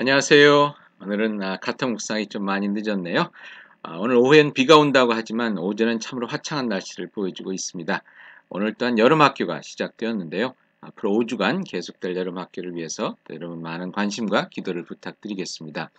안녕하세요. 오늘은 아, 카톡 묵상이 좀 많이 늦었네요. 아, 오늘 오후엔 비가 온다고 하지만 오전은 참으로 화창한 날씨를 보여주고 있습니다. 오늘 또한 여름 학교가 시작되었는데요. 앞으로 5주간 계속될 여름 학교를 위해서 여러분 많은 관심과 기도를 부탁드리겠습니다.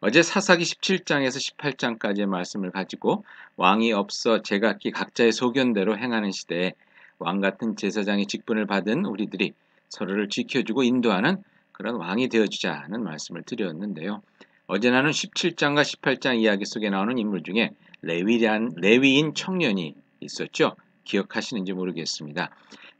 어제 사사기 17장에서 18장까지의 말씀을 가지고 왕이 없어 제각기 각자의 소견대로 행하는 시대에 왕 같은 제사장의 직분을 받은 우리들이 서로를 지켜주고 인도하는 그런 왕이 되어주자 는 말씀을 드렸는데요. 어제 나는 17장과 18장 이야기 속에 나오는 인물 중에 레위란, 레위인 청년이 있었죠. 기억하시는지 모르겠습니다.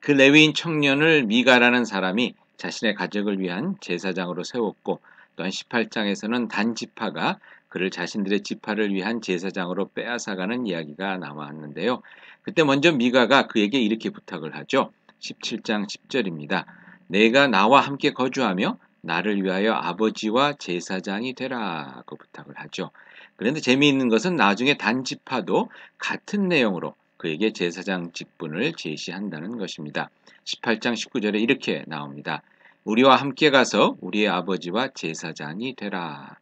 그 레위인 청년을 미가라는 사람이 자신의 가족을 위한 제사장으로 세웠고 또한 18장에서는 단지파가 그를 자신들의 지파를 위한 제사장으로 빼앗아가는 이야기가 나왔는데요. 그때 먼저 미가가 그에게 이렇게 부탁을 하죠. 17장 10절입니다. 내가 나와 함께 거주하며 나를 위하여 아버지와 제사장이 되라고 부탁을 하죠. 그런데 재미있는 것은 나중에 단지파도 같은 내용으로 그에게 제사장 직분을 제시한다는 것입니다. 18장 19절에 이렇게 나옵니다. 우리와 함께 가서 우리의 아버지와 제사장이 되라.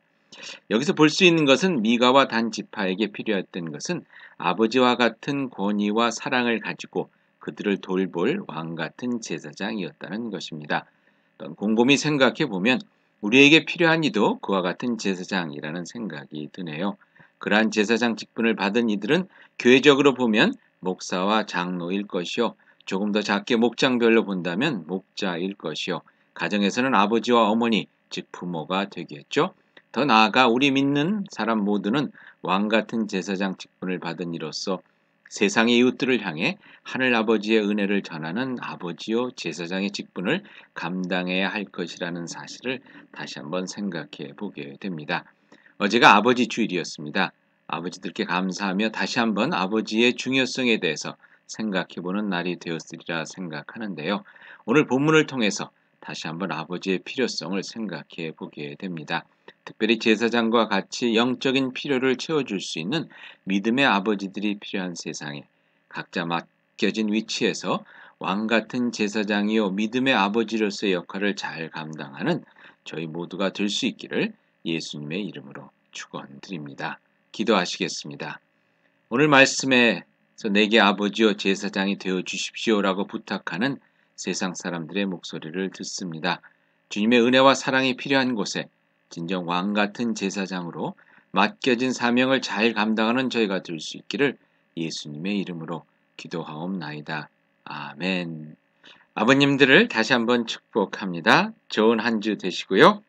여기서 볼 수 있는 것은 미가와 단지파에게 필요했던 것은 아버지와 같은 권위와 사랑을 가지고 그들을 돌볼 왕 같은 제사장이었다는 것입니다. 곰곰이 생각해 보면 우리에게 필요한 이도 그와 같은 제사장이라는 생각이 드네요. 그러한 제사장 직분을 받은 이들은 교회적으로 보면 목사와 장로일 것이요. 조금 더 작게 목장별로 본다면 목자일 것이요. 가정에서는 아버지와 어머니, 즉 부모가 되겠죠. 더 나아가 우리 믿는 사람 모두는 왕 같은 제사장 직분을 받은 이로써 세상의 이웃들을 향해 하늘 아버지의 은혜를 전하는 아버지요 제사장의 직분을 감당해야 할 것이라는 사실을 다시 한번 생각해 보게 됩니다. 어제가 아버지 주일이었습니다. 아버지들께 감사하며 다시 한번 아버지의 중요성에 대해서 생각해 보는 날이 되었으리라 생각하는데요. 오늘 본문을 통해서 다시 한번 아버지의 필요성을 생각해 보게 됩니다. 특별히 제사장과 같이 영적인 필요를 채워줄 수 있는 믿음의 아버지들이 필요한 세상에 각자 맡겨진 위치에서 왕 같은 제사장이요 믿음의 아버지로서의 역할을 잘 감당하는 저희 모두가 될 수 있기를 예수님의 이름으로 축원드립니다. 기도하시겠습니다. 오늘 말씀에서 내게 아버지요 제사장이 되어 주십시오라고 부탁하는 세상 사람들의 목소리를 듣습니다. 주님의 은혜와 사랑이 필요한 곳에 진정 왕 같은 제사장으로 맡겨진 사명을 잘 감당하는 저희가 될 수 있기를 예수님의 이름으로 기도하옵나이다. 아멘. 아버님들을 다시 한번 축복합니다. 좋은 한 주 되시고요.